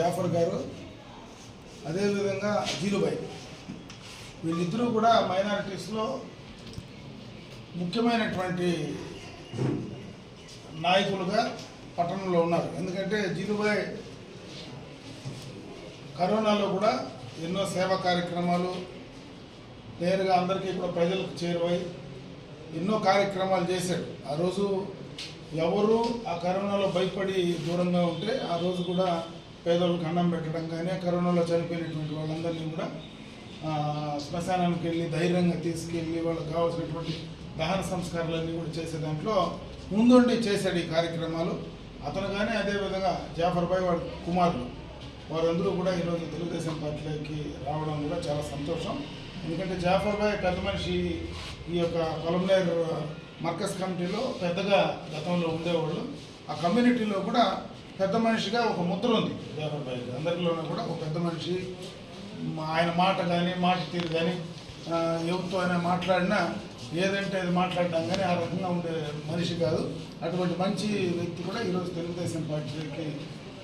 జాఫర్ గారు అదేవిధంగా జీలుబాయ్ వీళ్ళిద్దరూ కూడా మైనారిటీస్లో ముఖ్యమైనటువంటి నాయకులుగా పట్టణంలో ఉన్నారు. ఎందుకంటే జీలుబాయ్ కరోనాలో కూడా ఎన్నో సేవా కార్యక్రమాలు నేరుగా అందరికీ కూడా ప్రజలకు చేరువై ఎన్నో కార్యక్రమాలు చేశాడు. ఆ రోజు ఎవరు ఆ కరోనాలో భయపడి దూరంగా ఉంటే ఆ రోజు కూడా పేదలకు అన్నం పెట్టడం కానీ కరోనాలో చనిపోయినటువంటి వాళ్ళందరినీ కూడా శ్మశానానికి వెళ్ళి ధైర్యంగా తీసుకెళ్ళి వాళ్ళకి కావాల్సినటువంటి దహన సంస్కారాలన్నీ కూడా చేసే దాంట్లో ముందుండి చేశాడు ఈ కార్యక్రమాలు. అతను కానీ అదేవిధంగా జాఫర్బాయ్ వాడి కుమారులు వారందరూ కూడా ఈరోజు తెలుగుదేశం పార్టీలోకి రావడం కూడా చాలా సంతోషం. ఎందుకంటే జాఫర్బాయ్ పెద్ద మనిషి ఈ యొక్క కొలంనేర్ మర్కజ్ కమిటీలో పెద్దగా గతంలో ఉండేవాళ్ళు. ఆ కమ్యూనిటీలో కూడా పెద్ద మనిషిగా ఒక ముద్ర ఉంది. అందరిలోనూ కూడా ఒక పెద్ద మనిషి మా- ఆయన మాట కానీ మాట తీరు కానీ ఎవరితో అయినా మాట్లాడినా ఏదంటే అది మాట్లాడడం కానీ ఆ రకంగా ఉండే మనిషి కాదు. అటువంటి మంచి వ్యక్తి కూడా ఈరోజు తెలుగుదేశం పార్టీకి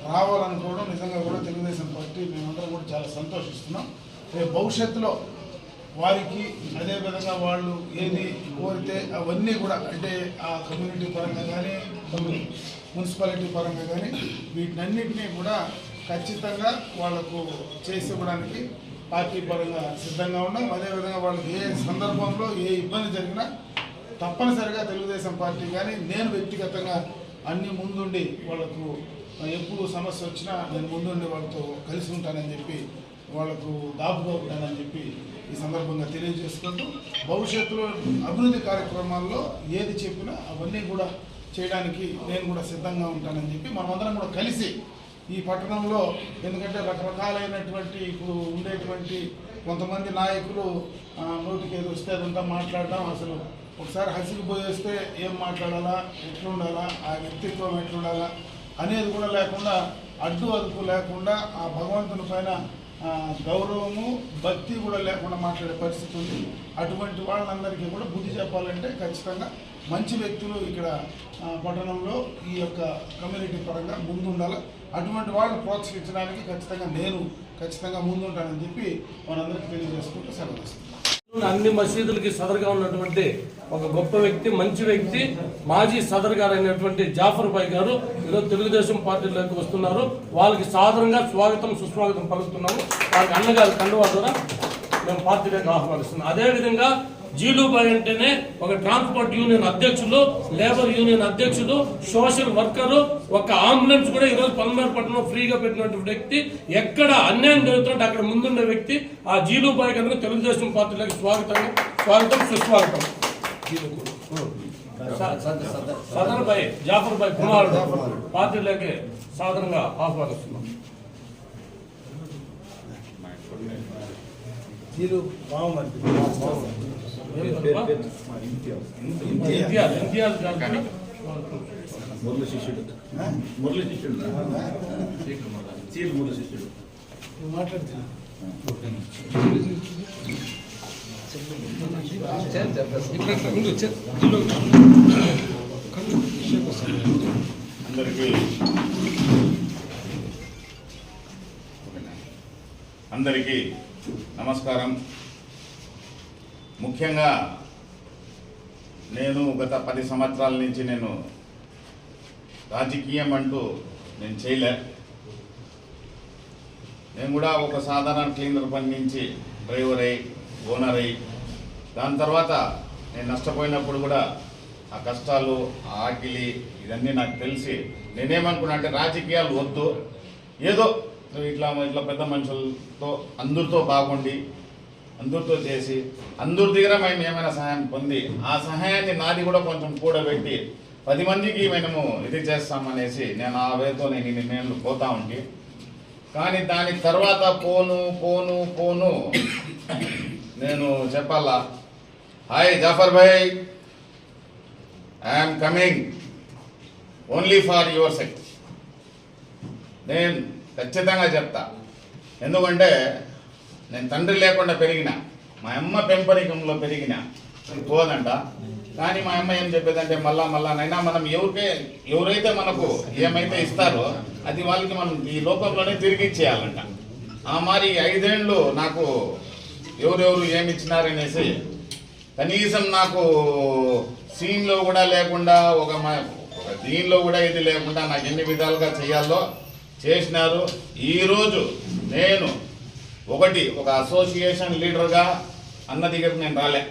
రావాలనుకోవడం నిజంగా కూడా తెలుగుదేశం పార్టీ మేమందరం కూడా చాలా సంతోషిస్తున్నాం. రేపు భవిష్యత్తులో వారికి అదేవిధంగా వాళ్ళు ఏది కోరితే అవన్నీ కూడా అంటే ఆ కమ్యూనిటీ పరంగా కానీ మున్సిపాలిటీ పరంగా కానీ వీటినన్నింటినీ కూడా ఖచ్చితంగా వాళ్ళకు చేసి ఇవ్వడానికి పార్టీ పరంగా సిద్ధంగా ఉన్నాం. అదేవిధంగా వాళ్ళకి ఏ సందర్భంలో ఏ ఇబ్బంది జరిగినా తప్పనిసరిగా తెలుగుదేశం పార్టీ కానీ నేను వ్యక్తిగతంగా అన్ని ముందుండి వాళ్ళకు ఎప్పుడు సమస్య వచ్చినా నేను ముందుండి వాళ్ళతో కలిసి ఉంటానని చెప్పి వాళ్ళకు దాపుగా ఉంటానని చెప్పి ఈ సందర్భంగా తెలియజేసుకుంటూ భవిష్యత్తులో అభివృద్ధి కార్యక్రమాల్లో ఏది చెప్పినా అవన్నీ కూడా చేయడానికి నేను కూడా సిద్ధంగా ఉంటానని చెప్పి మనమందరం కూడా కలిసి ఈ పట్టణంలో ఎందుకంటే రకరకాలైనటువంటి ఇప్పుడు ఉండేటువంటి కొంతమంది నాయకులు నోటికి ఏదో వస్తే అదంతా మాట్లాడడం అసలు ఒకసారి హసిగిపోయేస్తే ఏం మాట్లాడాలా ఎట్లుండాలా ఆ వ్యక్తిత్వం ఎట్లుండాలా అనేది కూడా లేకుండా అడ్డు అదుపు లేకుండా ఆ భగవంతుని పైన గౌరవము భక్తి కూడా లేకుండా మాట్లాడే పరిస్థితి ఉంది. అటువంటి వాళ్ళందరికీ కూడా బుద్ధి చెప్పాలంటే ఖచ్చితంగా మంచి వ్యక్తులు ఇక్కడ పట్టణంలో ఈ యొక్క కమ్యూనిటీ పరంగా ముందుండాలి. అటువంటి వాళ్ళని ప్రోత్సహించడానికి ఖచ్చితంగా నేను ఖచ్చితంగా ముందుంటానని చెప్పి మనందరికీ తెలియజేసుకుంటూ సెలవు అన్ని మసీదులకి సదరుగా ఉన్నటువంటి ఒక గొప్ప వ్యక్తి మంచి వ్యక్తి మాజీ సదర్ గారు అయినటువంటి జాఫర్ భాయ్ గారు ఈరోజు తెలుగుదేశం పార్టీలోకి వస్తున్నారు. వాళ్ళకి సాధారణంగా స్వాగతం సుస్వాగతం పలుకుతున్నాము. వాళ్ళకి అన్నగారు కండువా ద్వారా మేము పార్టీలోకి ఆహ్వానిస్తున్నాం. అదేవిధంగా జీలుబాయ్ అంటేనే ఒక ట్రాన్స్పోర్ట్ యూనియన్ అధ్యక్షులు లేబర్ యూనియన్ అధ్యక్షులు సోషల్ వర్కరు ఒక అంబులెన్స్ కూడా ఈరోజు పల్మేరు పట్టణంలో ఫ్రీగా పెట్టినటువంటి వ్యక్తి ఎక్కడ అన్యాయం జరుగుతుంటే అక్కడ ముందున్న వ్యక్తి ఆ జీలుబాయ్ కనుక తెలుగుదేశం పార్టీలోకి స్వాగతం స్వాగతం సుస్వాగతం. సదర్ భాయ్ జాఫర్ భాయ్ కుమారుడు. పార్టీలోకి సాధారణంగా ఆహ్వానిస్తున్నాం. జీలు బాగుంది ఇంతియాజ్ ఇంతియాజ్ మురళి శిష్యుడు మురళి శిష్యుడు చీల్ మురళి శిష్యుడు అందరికీ అందరికీ నమస్కారం. ముఖ్యంగా నేను గత పది సంవత్సరాల నుంచి నేను రాజకీయం అంటూ నేను చేయలే. నేను కూడా ఒక సాధారణ క్లీనర్ పని నుంచి డ్రైవర్ అయి ఓనర్ అయి దాని తర్వాత నేను నష్టపోయినప్పుడు కూడా ఆ కష్టాలు ఆ ఆకిలి ఇవన్నీ నాకు తెలిసి నేనేమనుకున్నా అంటే రాజకీయాలు వద్దు. ఏదో ఇట్లా ఇట్లా పెద్ద మనుషులతో అందరితో బాగుండి అందరితో చేసి అందరి దగ్గర మేము ఏమైనా సహాయం పొంది ఆ సహాయాన్ని నాది కూడా కొంచెం కూడబెట్టి పది మందికి మేము ఇది చేస్తామనేసి నేను ఆ వేతో నేను ఇన్ని నేను పోతా ఉండి కానీ దాని తర్వాత పోను పోను పోను. నేను చెప్పాలా? Hi Jafar Bhai. I'm coming only for your sake నేను ఖచ్చితంగా చెప్తా. ఎందుకంటే నేను తండ్రి లేకుండా పెరిగిన మా అమ్మ పెంపరికంలో పెరిగిన పోదంట. కానీ మా అమ్మ ఏం చెప్పేదంటే మళ్ళా మళ్ళా నైనా మనం ఎవరికే ఎవరైతే మనకు ఏమైతే ఇస్తారో అది వాళ్ళకి మనం ఈ లోకంలోనే తిరిగి ఇచ్చేయాలంట. ఆ మరి ఐదేళ్ళు నాకు ఎవరెవరు ఏమి ఇచ్చినారనేసి కనీసం నాకు సీన్లో కూడా లేకుండా ఒక దీనిలో కూడా ఇది లేకుండా నాకు ఎన్ని విధాలుగా చేయాలో చేసినారు. ఈరోజు నేను ఒకటి ఒక అసోసియేషన్ లీడర్గా అన్న దగ్గరకు నేను రాలే.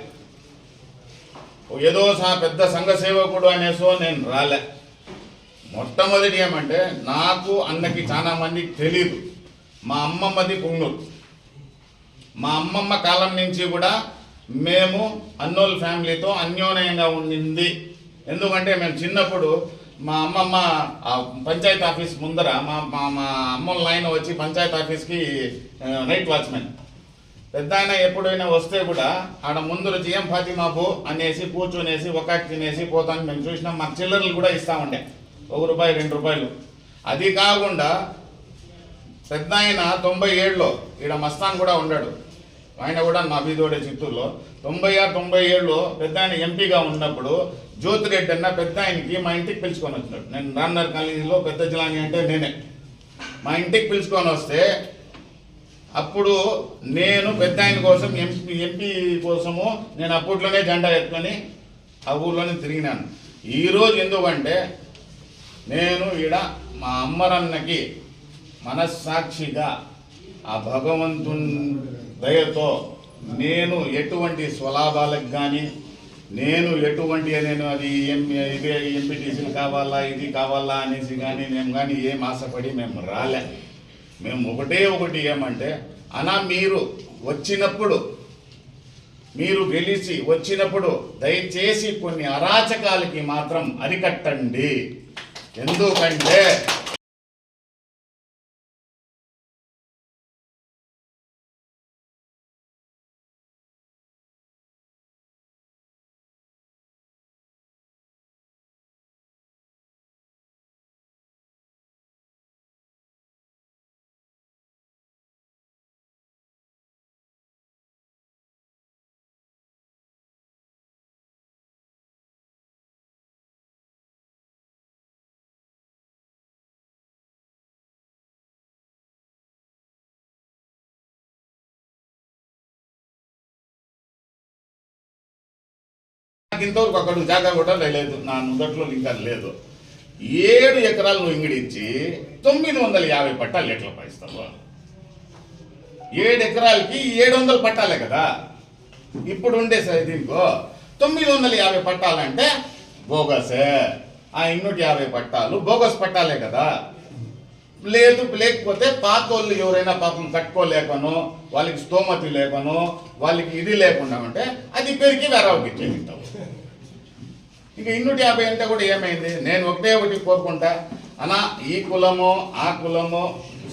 ఏదో సా- పెద్ద సంఘ సేవకుడు అనేసో నేను రాలే. మొట్టమొదటి ఏమంటే నాకు అన్నకి చాలా మందికి తెలియదు మా అమ్మమ్మది పుంగూరు. మా అమ్మమ్మ కాలం నుంచి కూడా మేము అన్నోల్ ఫ్యామిలీతో అన్యోన్యంగా ఉండింది. ఎందుకంటే మేము చిన్నప్పుడు మా అమ్మమ్మ పంచాయతీ ఆఫీస్ ముందర మా మా మా అమ్మల లైన్ వచ్చి పంచాయతీ ఆఫీస్కి నైట్ వాచ్మెన్. పెద్ద ఆయన ఎప్పుడైనా వస్తే కూడా ఆడ ముందు జిఎం ఏం ఫాతిమాబు అనేసి కూర్చునేసి ఒక తినేసి పోతాను మేము చూసినాం. మాకు చిల్లర్లు కూడా ఇస్తా ఉండే ఒక రూపాయి రెండు రూపాయలు. అది కాకుండా పెద్ద ఆయన తొంభై ఏడులో ఈడ మస్తాన్ కూడా ఉన్నాడు ఆయన కూడా మా బీదోడే చిత్తూరులో. తొంభై ఆరు తొంభై ఏడులో పెద్ద ఆయన ఎంపీగా ఉన్నప్పుడు జ్యోతిరెడ్డి అన్న పెద్ద ఆయనకి మా ఇంటికి పిలుచుకొని వచ్చినాడు. నేను నాన్నర్ కాలేజీలో పెద్ద జిలాని అంటే నేనే. మా ఇంటికి పిలుచుకొని వస్తే అప్పుడు నేను పెద్ద ఆయన కోసం ఎంపీ ఎంపీ కోసము నేను అప్పట్లోనే జెండా ఎత్తుకొని ఆ ఊర్లోనే తిరిగినాను. ఈరోజు ఎందుకంటే నేను ఈడ మా అమ్మరన్నకి మనస్సాక్షిగా ఆ భగవంతుని దయతో నేను ఎటువంటి స్వలాభాలకు కానీ నేను ఎటువంటి నేను అది ఎం ఇది ఎంపీటీసీలు కావాలా ఇది కావాలా అనేసి కానీ మేము కానీ ఏం ఆశపడి మేము రాలే. మేము ఒకటే ఒకటి ఏమంటే అనా మీరు వచ్చినప్పుడు మీరు గెలిచి వచ్చినప్పుడు దయచేసి కొన్ని అరాచకాలకి మాత్రం అరికట్టండి. ఎందుకంటే ఇంతవరకు అక్కడ జాగా కూడా లేదు. నా మొదట్లో ఇంకా లేదు. ఏడు ఎకరాలు నువ్వు ఇంగిడించి తొమ్మిది వందల యాభై పట్టాలు ఎట్లా పాయిస్తావు? ఏడు ఎకరాలకి ఏడు వందలు పట్టాలే కదా. ఇప్పుడు ఉండే దీనికో తొమ్మిది వందల యాభై పట్టాలంటే బోగసే. ఆ ఇన్నూటి యాభై పట్టాలు బోగస్ పట్టాలే కదా. లేదు లేకపోతే పాత వాళ్ళు ఎవరైనా పాపం కట్టుకోలేకనో వాళ్ళకి స్తోమతి లేకనో వాళ్ళకి ఇది లేకుండా ఉంటే అది పెరిగి వేరేవాళ్ళకి ఇచ్చేస్తావు ఇక ఇన్నూటి యాభై అంటే కూడా ఏమైంది? నేను ఒకటే ఒకటి కోరుకుంటా. అనా ఈ కులము ఆ కులము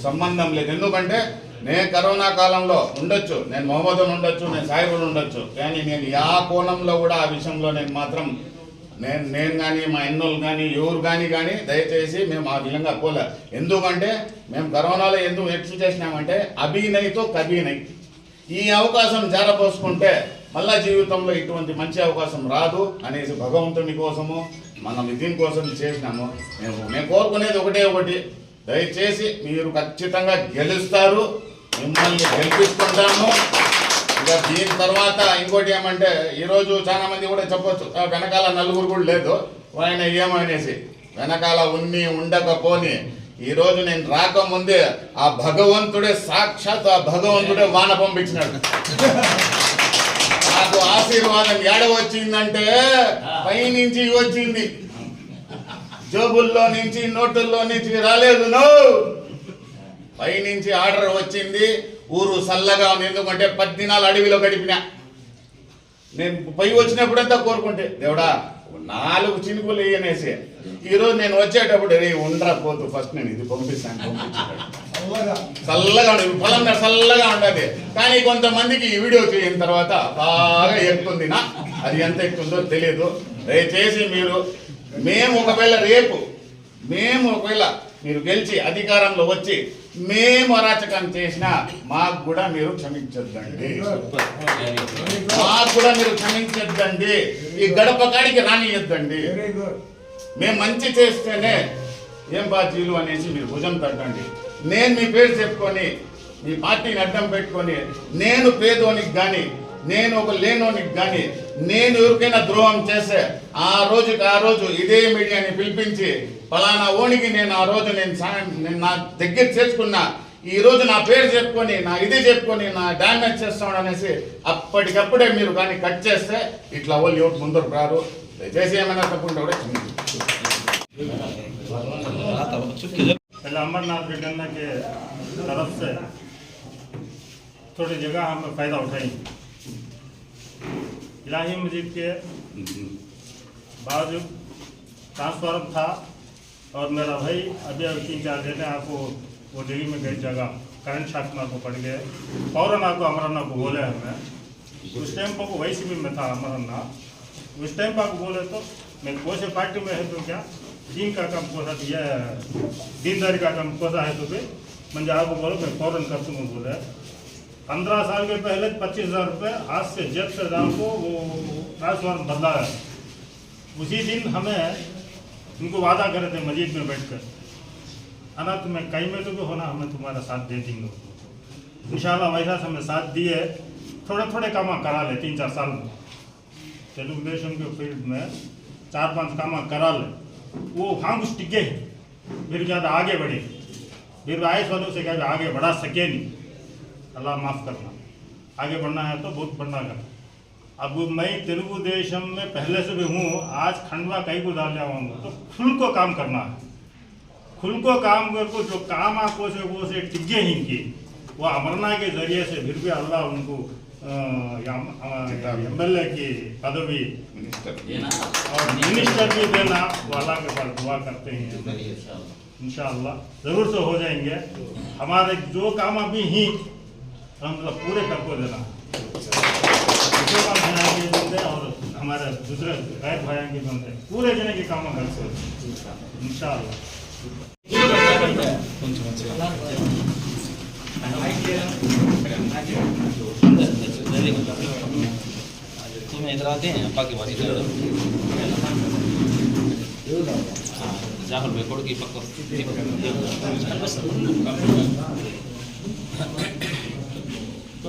సంబంధం లేదు. ఎందుకంటే నేను కరోనా కాలంలో ఉండొచ్చు. నేను మొహమ్మదన్ ఉండొచ్చు నేను సాయిబుడు ఉండొచ్చు. కానీ నేను యా కోణంలో కూడా ఆ విషయంలో నేను మాత్రం నేను నేను కానీ మా ఎన్నోళ్ళు కానీ ఎవరు కానీ కానీ దయచేసి మేము ఆ విధంగా పోలే ఎందుకంటే మేము కరోనాలో ఎందుకు ఎక్స్ చేసినామంటే అభినయ్తో కభినయ్. ఈ అవకాశం జారపోసుకుంటే మళ్ళా జీవితంలో ఇటువంటి మంచి అవకాశం రాదు అనేసి భగవంతుని కోసము మనం దీని కోసం చేసినాము. మేము మేము కోరుకునేది ఒకటే ఒకటి. దయచేసి మీరు ఖచ్చితంగా గెలుస్తారు. మిమ్మల్ని గెలిపిస్తుంటాము ఇక దీని తర్వాత ఇంకోటి ఏమంటే ఈరోజు చాలా మంది కూడా చెప్పొచ్చు "ఆ, వెనకాల నలుగురు కూడా లేదు. ఆయన ఏమనేసి వెనకాల ఉన్ని ఉండకపోని. ఈరోజు నేను రాకముందే ఆ భగవంతుడే సాక్షాత్ ఆ భగవంతుడే వాన పంపించినాడు. నాకు ఆశీర్వాదం ఏడ వచ్చిందంటే పైనుంచి వచ్చింది. జోబుల్లో నుంచి నోటుల్లో నుంచి రాలేదు నో పైనుంచి ఆర్డర్ వచ్చింది. ఊరు చల్లగా ఉంది. ఎందుకంటే పది దినాలు అడవిలో గడిపిన. నేను పై వచ్చినప్పుడంతా కోరుకుంటే దేవుడా నాలుగు చినుకులు వేయనేసి ఈరోజు నేను వచ్చేటప్పుడు రే ఉండరా పోతు ఫస్ట్ నేను ఇది పంపిస్తాను చల్లగా ఉండదు పొలం మీద చల్లగా ఉండదు కానీ కొంతమందికి ఈ వీడియో చేయిన తర్వాత బాగా ఎక్కుతుంది. నా అది ఎంత ఎక్కుతుందో తెలియదు దయచేసి మీరు మేము ఒకవేళ రేపు మేము ఒకవేళ మీరు గెలిచి అధికారంలో వచ్చి మేము అరాచకం చేసినా మాకు కూడా మీరు క్షమించొద్దండి. మాకు కూడా మీరు క్షమించొద్దండి. ఈ గడప కాడికి రానియొద్దండి. మేము మంచి చేస్తేనే ఏం బాధ్యులు అనేసి మీరు భుజం తట్టండి నేను మీ పేరు చెప్పుకొని మీ పార్టీని అడ్డం పెట్టుకొని నేను పేదోనికి కానీ నేను ఒక లేనోనికి కానీ నేను ఎవరికైనా ద్రోహం చేస్తే ఆ రోజుకి ఆ రోజు ఇదే మీడియాని పిలిపించి పలానా ఓనికి నేను ఆ రోజు నేను సాయం నేను నా దగ్గర చేర్చుకున్నా ఈ రోజు నా పేరు చెప్పుకొని నా ఇది చెప్పుకొని నా డ్యామేజ్ చేస్తాను అనేసి అప్పటికప్పుడే మీరు కానీ కట్ చేస్తే ఇట్లా వాళ్ళు ఎవరు ముందరకు రారు. దయచేసి ఏమైనా తప్పుంటే కూడా पहले अमरनाथ रिटर्न के तरफ़ से थोड़ी जगह हम फ़ायदा उठाई इलाही मस्जिद के बाजू ट्रांसफार्म था और मेरा भाई अभी अभी तीन चार दिन आपको वो दिल्ली में गई जगह करंट शाक में आपको पड़ गए फ़ौरन आपको अमरनाथ को बोले हमें उस टाइम पर वो वैसी भी में था अमरनाथ। उस टाइम पर आपको बोले तो मैं कौन से पार्टी में है तो क्या? दीन का काम कौन सा ये दीनदारी का काम कौन सा है तो भी म्हणजे आपको बोलो मैं फ़ौरन कर दूँगा बोले पंद्रह साल के पहले पच्चीस हज़ार रुपये आज से जब से दाम को वो ट्रांसफार्म बदला है उसी दिन हमें उनको वादा करे थे मस्जिद में बैठकर अना तुम्हें कहीं में तो भी होना हमें तुम्हारा साथ दे देंगे इंशाल्लाह वैसा से हमें साथ दिए थोड़े थोड़े काम करा ले तीन चार साल में तेलुगु देशम के फ़ील्ड में चार पाँच काम करा ले वो हम उस टिके फिर ज़्यादा आगे बढ़े। फिर आइस वालों से क्या आगे बढ़ा सके नहीं। अल्लाह माफ़ करना। आगे बढ़ना है तो बहुत बढ़ना करना अब मैं तेलुगु देशम में पहले से भी हूँ, आज खंडवा कहीं को डाल जाऊँगा तो खुल को काम करना है। खुल को काम कर को जो काम आपको से, वो से टिके ही की वो अमरना के ज़रिए से फिर भी अल्लाह उनको एम की पदवी और मिनिस्टर भी देना वो के पास दुआ करते हैं इंशाल्लाह ज़रूर से हो जाएँगे हमारे जो काम अभी ही हम मतलब पूरे करको देना दूसरे काम के बनते और हमारे दूसरे गैर भाइयों के बनते पूरे जने के काम करते इंशाल्लाह तुम इधर आते हैं। अब्बा के बारी जाहुल कोड़ की पक्को तो